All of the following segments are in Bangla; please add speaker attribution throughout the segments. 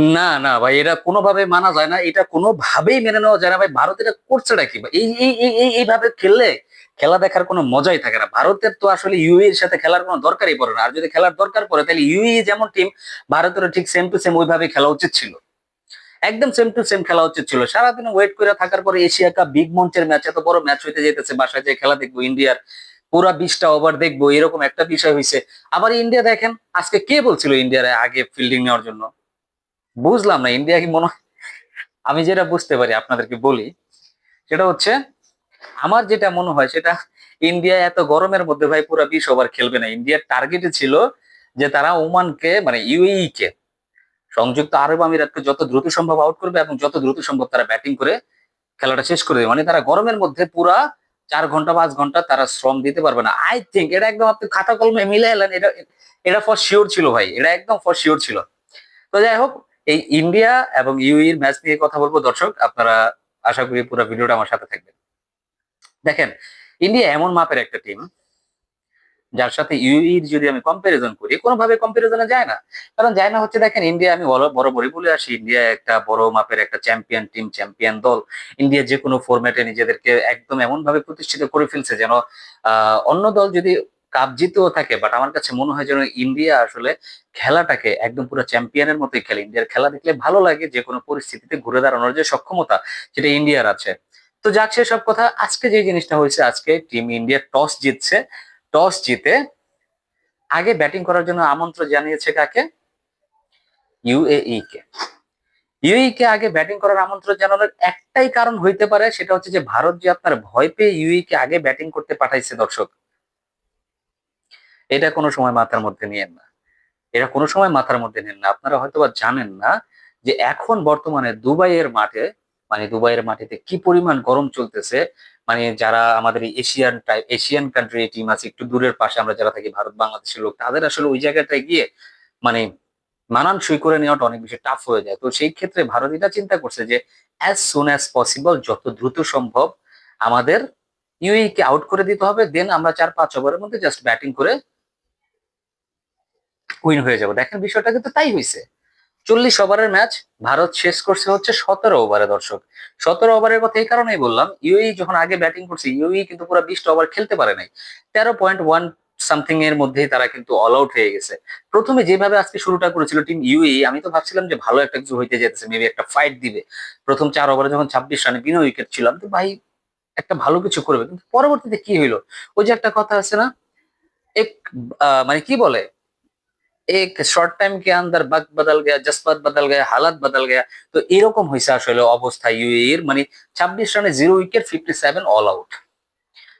Speaker 1: না না ভাই, এটা কোনোভাবে মানা যায় না। এটা কোনোভাবেই মেনে নেওয়া যায় না ভাই। ভারত এটা করছেটা কি এই এই এই, এই- এইভাবে খেললে খেলা দেখার কোনো মজাই থাকে না। ভারতের তো আসলে ইউএ এর সাথে খেলার কোনো দরকারই পড়ে না। আর যদি খেলার দরকার পড়ে, তাহলে ইউএ যেমন টিম ভারতেরও ঠিক সেম টু সেম ওইভাবে খেলা উচিত ছিল। একদম সেম টু সেম খেলা উচিত ছিল। সারাদিন ওয়েট করে থাকার পরে এশিয়া কাপ বিগ মঞ্চের ম্যাচ এত বড় ম্যাচ হইতে যেতেছে বাসায় যে খেলা দেখব, ইন্ডিয়ার পুরা বিশটা ওভার দেখব, এরকম একটা বিষয় হয়েছে আবার ইন্ডিয়া দেখেন, আজকে কে বলছিল ইন্ডিয়ার আগে ফিল্ডিং নেওয়ার জন্য? বুঝলাম না ইন্ডিয়া কি মনে আমি যেটা বুঝতে পারি, আপনাদেরকে বলি, সেটা হচ্ছে, আমার যেটা মনে হয়, সেটা ইন্ডিয়া এত গরমের মধ্যে ভাই পুরো বিশ ওভার খেলবে না। ইন্ডিয়ার টার্গেটে ছিল যে তারা ওমানকে মানে ইউএই কে, সংযুক্ত আরব আমিরাতকে যত দ্রুত সম্ভব আউট করবে এবং যত দ্রুত সম্ভব তারা ব্যাটিং করে খেলাটা শেষ করে দেবে। মানে তারা গরমের মধ্যে পুরা চার ঘণ্টা, পাঁচ ঘণ্টা তারা শ্রম দিতে পারবে না। আই থিঙ্ক এটা একদম আপনি খাতা কলমে মিলে এলেন এটা এটা ফর শিওর ছিল ভাই, এটা একদম ফর শিওর ছিল। তো যাই হোক এই ইন্ডিয়া এবং ইউএর ম্যাচ নিয়ে কথা বলব, দর্শক। আপনারা আশা করি পুরো ভিডিওটা আমার সাথে থাকবেন। দেখেন ইন্ডিয়া এমন মাপের একটা টিম যার সাথে ইউএর যদি আমি কম্পারিজন করি, কোনোভাবে কম্পারিজনে যায় না। কারণ যায় না হচ্ছে, দেখেন ইন্ডিয়া আমি বড় বরাবরই বলে আসি ইন্ডিয়া একটা বড় মাপের একটা চ্যাম্পিয়ন টিম চ্যাম্পিয়ন দল। ইন্ডিয়া যে কোনো ফরম্যাটে নিজেদেরকে একদম এমন ভাবে প্রতিষ্ঠিত করে ফেলছে যেন অন্য দল যদি কাপ জিতেও থাকে বাট আমার কাছে মনে হয় যেন ইন্ডিয়া আসলে খেলাটাকে একদম পুরো চ্যাম্পিয়নের মতোই খেলে। ইন্ডিয়ার খেলা দেখলে ভালো লাগে যে কোনো পরিস্থিতিতে ঘুরে দাঁড়ানোর যে সক্ষমতা সেটা ইন্ডিয়ার আছে। তো যাক সেসব কথা আজকে যে জিনিসটা হয়েছে, আজকে টিম ইন্ডিয়া টস জিতছে। টস জিতে আগে ব্যাটিং করার জন্য আমন্ত্রণ জানিয়েছে কাকে? ইউএই কে। ইউএই কে আগে ব্যাটিং করার আমন্ত্রণ জানানোর একটাই কারণ হইতে পারে, সেটা হচ্ছে যে ভারত যে আপনার ভয় পেয়ে ইউএই কে আগে ব্যাটিং করতে পাঠাইছে দর্শক। এটা কোনো সময় মাথার মধ্যে নিয়েন না। এটা কোনো সময় মাথার মধ্যে নেন না। আপনারা হয়তোবা জানেন না যে এখন বর্তমানে দুবাইয়ের মাঠে মানে দুবাইয়ের মাটিতে কি পরিমাণ গরম চলতেছে মানে যারা আমাদের Asian type Asian country team আছে, একটু দূরের পাশে আমরা যারা থাকি, ভারত বাংলাদেশের লোক, তাদের আসলে ওই জায়গাটায় গিয়ে মানে মানানসই করে নেওয়াটা অনেক বেশি টাফ হয়ে যায়। তো সেই ক্ষেত্রে ভারত এটা চিন্তা করছে যে অ্যাজ সুন অ্যাজ পসিবল যত দ্রুত সম্ভব আমাদের ইউই কে আউট করে দিতে হবে দেন আমরা চার পাঁচ ওভারের মধ্যে জাস্ট ব্যাটিং করে উইন হয়ে যাব। দেখেন বিষয়টা কিন্তু তাই হয়েছে চল্লিশ ওভারের ম্যাচ ভারত শেষ করছে হচ্ছে সতেরো ওভারে দর্শক। সতেরো ওভারের কথা এই কারণেই বললাম ইউই যখন আগে ব্যাটিং করছে ইউই কিন্তু পুরো বিশটা ওভার খেলতে পারে নাই। তেরো পয়েন্ট ওয়ান সামথিং এর মধ্যেই তারা কিন্তু অল আউট হয়ে গেছে। প্রথমে যেভাবে আজকে শুরুটা করেছিল টিম ইউই আমি তো ভাবছিলাম যে ভালো একটা কিছু হইতে যেতেছে মেবি একটা ফাইট দিবে। প্রথম চার ওভারে যখন ছাব্বিশ রানে বিনা উইকেট ছিলাম তো ভাই একটা ভালো কিছু করবে। কিন্তু পরবর্তীতে কি হইল? ওই যে একটা কথা আছে না, এক মানে কি বলে? এক শর্ট টাইম কে আন্দার বাক বদল গেয়া জজবাত বদল গেয়া হালাত বদল গেয়া তো এরকম হয়েছে আসলে অবস্থা ইউএর মানে ছাব্বিশ রানে zero wicket fifty seven all out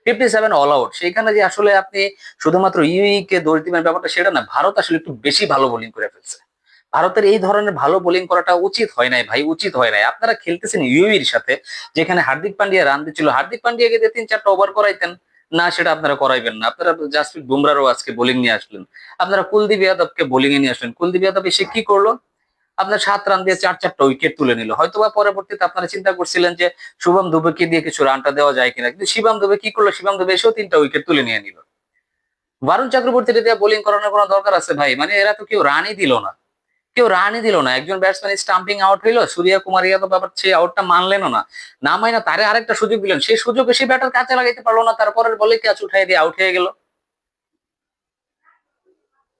Speaker 1: fifty seven all out সেখানে যে আসলে আপনি শুধুমাত্র ইউই কে দোষ দিবেন ব্যাপারটা সেটা না ভারত আসলে একটু বেশি ভালো বোলিং করে ফেলছে ভারতের এই ধরনের ভালো বোলিং করাটা উচিত হয় নাই ভাই উচিত হয় নাই আপনারা খেলতেছেন ইউইর সাথে যেখানে হার্দিক পান্ডিয়া রান দিচ্ছিল হার্দিক পান্ডিয়াকে দিয়ে তিন চারটা ওভার করাইতেন না, সেটা আপনারা করাইবেন না। আপনারা জাসপ্রীত বুমরারও আজকে বোলিং নিয়ে আসলেন। আপনারা কুলদীপ যাদবকে বোলিং এ নিয়ে আসলেন। কুলদীপ যাদব এসে কি করল? আপনার সাত রান দিয়ে চার চারটা উইকেট তুলে নিল। হয়তো বা পরবর্তীতে আপনারা চিন্তা করছিলেন যে শুভম দুবেকে দিয়ে কিছু রানটা দেওয়া যায় কিনা। কিন্তু শিবম দুবে কি করল? শিবম দুবে এসেও তিনটা উইকেট তুলে নিয়ে নিল। বারুণ চক্রবর্তী দিয়ে বোলিং করানোর কোনো দরকার আছে ভাই? মানে এরা তো কেউ রানই দিল না। কেউ রানই দিল না। একজন ব্যাটসম্যান স্টাম্পিং আউট হইল, সূর্য কুমার যাদব আবার সে আউটটা মানলেনও না। না মাই না, তারে আরেকটা সুযোগ দিলেন। সেই সুযোগে সেই ব্যাটার কাছে লাগাইতে পারল না, তারপরের বলে ক্যাচ উঠাই দিয়ে আউট হয়ে গেল।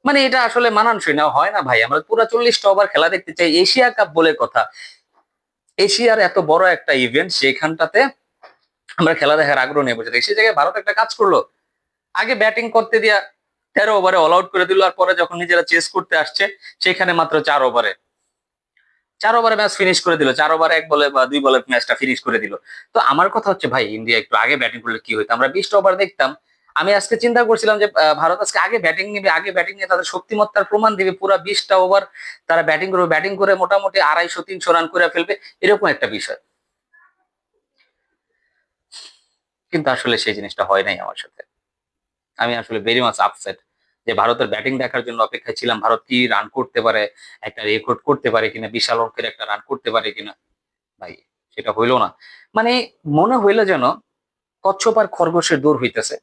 Speaker 1: মানে এটা আসলে মানানসই না, হয় না ভাই। আমরা পুরো চল্লিশটা ওভার খেলা দেখতে চাই। এশিয়া কাপ বলে কথা। এশিয়ার এত বড় একটা ইভেন্ট সেখানটাতে আমরা খেলা দেখার আগ্রহ নিয়ে বসে সেই জায়গায় ভারত একটা কাজ করল। আগে ব্যাটিং করতে দিয়া তেরো ওভারে অল আউট করে দিল, আর পরে যখন নিজেরা চেস করতে আসছে, সেখানে মাত্র চার ওভারে চার ওভারে ম্যাচ ফিনিশ করে দিল। চার ওভারে এক বলে বা দুই বলে ম্যাচটা ফিনিশ করে দিল। তো আমার কথা হচ্ছে, ভাই ইন্ডিয়া একটু আগে ব্যাটিং করলে কি হইতো? আমরা বিশটা ওভার দেখতাম। আমি আজকে চিন্তা করছিলাম যে ভারত আজকে আগে ব্যাটিং নেবে, আগে ব্যাটিং নিয়ে তাদের শক্তিমত্তার প্রমাণ দিবে, পুরো বিশটা ওভার তারা ব্যাটিং করবে ব্যাটিং করে মোটামুটি আড়াইশো, তিনশো রান করে ফেলবে, এরকম একটা বিষয়। কিন্তু আসলে সেই জিনিসটা হয় নাই আমার সাথে। আমি আসলে ভেরি মাচ আপসেট যে ভারতের ব্যাটিং দেখার জন্য অপেক্ষায় ছিলাম। ভারত কি রান করতে পারে? একটা রেকর্ড করতে পারে কিনা? বিশাল অঙ্কের একটা রান করতে পারে কিনা? ভাই, সেটা হইল না। মানে মনে হইল যেন কচ্ছপ আর খরগোশের দূর হইতেছে।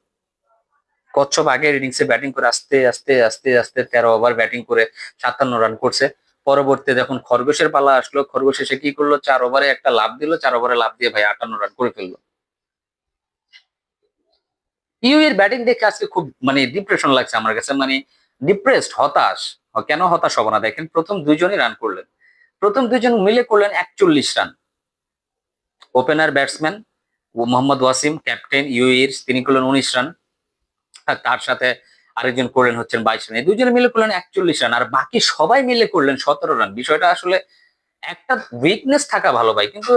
Speaker 1: কচ্ছপ আগের ইনিংসে ব্যাটিং করে আস্তে আস্তে আস্তে আস্তে তেরো ওভার ব্যাটিং করে সাতান্ন রান করছে। পরবর্তী যখন খরগোশের পালা আসলো, খরগোশ এসে কি করল? চার ওভারে একটা লাভ দিল। চার ওভারে লাভ দিয়ে ভাই আটান্ন রান করে ফেলল। ইউ এর ব্যাটিং দেখে আজকে খুব মানে ডিপ্রেশন লাগছে আমার কাছে। মানে ডিপ্রেসড হতাশ। কেন হতাশ হব না? দেখেন, প্রথম দুইজনই রান করলেন। প্রথম দুইজন মিলে করলেন একচল্লিশ run opener batsman Mohammad Waseem captain ইউএর তিনি করলেন উনিশ রান তার সাথে আরেকজন করলেন হচ্ছেন বাইশ রান এই দুজনে মিলে করলেন একচল্লিশ রান আর বাকি সবাই মিলে করলেন সতেরো রান বিষয়টা আসলে একটা উইকনেস থাকা ভালো ভাই। কিন্তু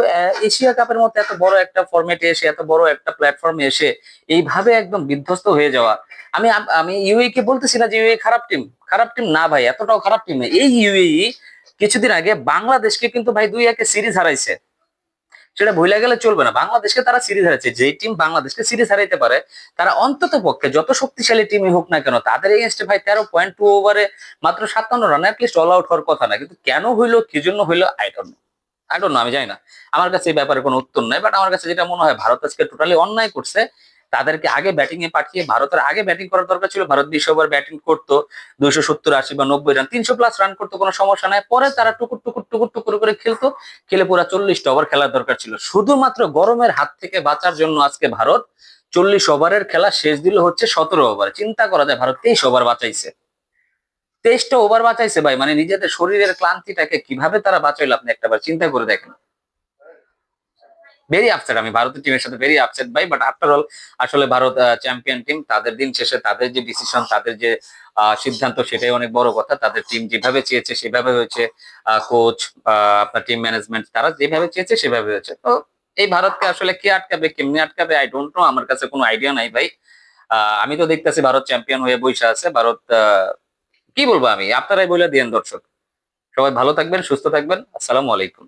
Speaker 1: এশিয়া কাপের মতো এত বড় একটা ফরম্যাটে এসে, এত বড় একটা প্ল্যাটফর্মে এসে এইভাবে একদম বিধ্বস্ত হয়ে যাওয়া। আমি আমি ইউএ কে বলতেছি না যে ইউএ খারাপ টিম খারাপ টিম না ভাই, এতটাও খারাপ টিম এই ইউএই কিছুদিন আগে বাংলাদেশকে কিন্তু ভাই দুই একে সিরিজ হারাইছে। সেটা ভুলে গেলে চলবে না। বাংলাদেশকে তারা সিরিজ হারাচ্ছে, যে টিম বাংলাদেশকে সিরিজ হারাইতে পারে, তারা অন্তত পক্ষে যত শক্তিশালী টিমই হোক না কেন, তাদের এগেনস্টে ভাই তেরো পয়েন্ট টু ওভারে মাত্র সাতান্ন রান অ্যাটলিস্ট অল আউট হওয়ার কথা না। কিন্তু কেন হইল, কি জন্য হইল আইটন don't know I don't know আমি জানি না। আমার কাছে এই ব্যাপারে কোনো উত্তর নাই বাট আমার কাছে যেটা মনে হয়, ভারত আজকে টোটালি অন্যায় করছে তাদেরকে আগে ব্যাটিং এ পাঠিয়ে ভারতের আগে ব্যাটিং করার দরকার ছিল। ভারত বিশ ওভার ব্যাটিং করতো, দুইশো সত্তর, আশি বা নব্বই রান তিনশো প্লাস রান করতো, কোনো সমস্যা নাই। পরে তারা টুকুর টুকুর টুকুর টুকুর করে খেলতো, খেলে পুরো চল্লিশটা ওভার খেলার দরকার ছিল। শুধুমাত্র গরমের হাত থেকে বাঁচার জন্য আজকে ভারত চল্লিশ ওভারের খেলা শেষ দিল হচ্ছে সতেরো ওভার চিন্তা করা যায়, ভারত তেইশ ওভার বাঁচাইছে। তেইশটা ওভার বাঁচাইছে ভাই মানে নিজেদের শরীরের ক্লান্তিটাকে কীভাবে তারা বাঁচাইলো আপনি একটাবার চিন্তা করে দেখেন। ভেরি আপসেট আমি ভারতের টিমের সাথে ভেরি আপসেট ভাই বাট আফটার অল আসলে ভারত চ্যাম্পিয়ন টিম তাদের দিন শেষে তাদের যে ডিসিশন তাদের যে সিদ্ধান্ত, সেটাই অনেক বড় কথা। তাদের টিম যেভাবে চেয়েছে, সেভাবে হয়েছে কোচ আপনার টিম ম্যানেজমেন্ট তারা যেভাবে চেয়েছে, সেভাবে হয়েছে। তো এই ভারতকে আসলে কে আটকাবে, কেমনি আটকাবে আই ডোন্ট নো আমার কাছে কোনো আইডিয়া নাই ভাই। আমি তো দেখতেছি ভারত চ্যাম্পিয়ন হয়ে বসে আছে, ভারত কি বলব আমি? আপনারাই বলে দিয়েন দর্শক। সবাই ভালো থাকবেন, সুস্থ থাকবেন। আসসালামু আলাইকুম।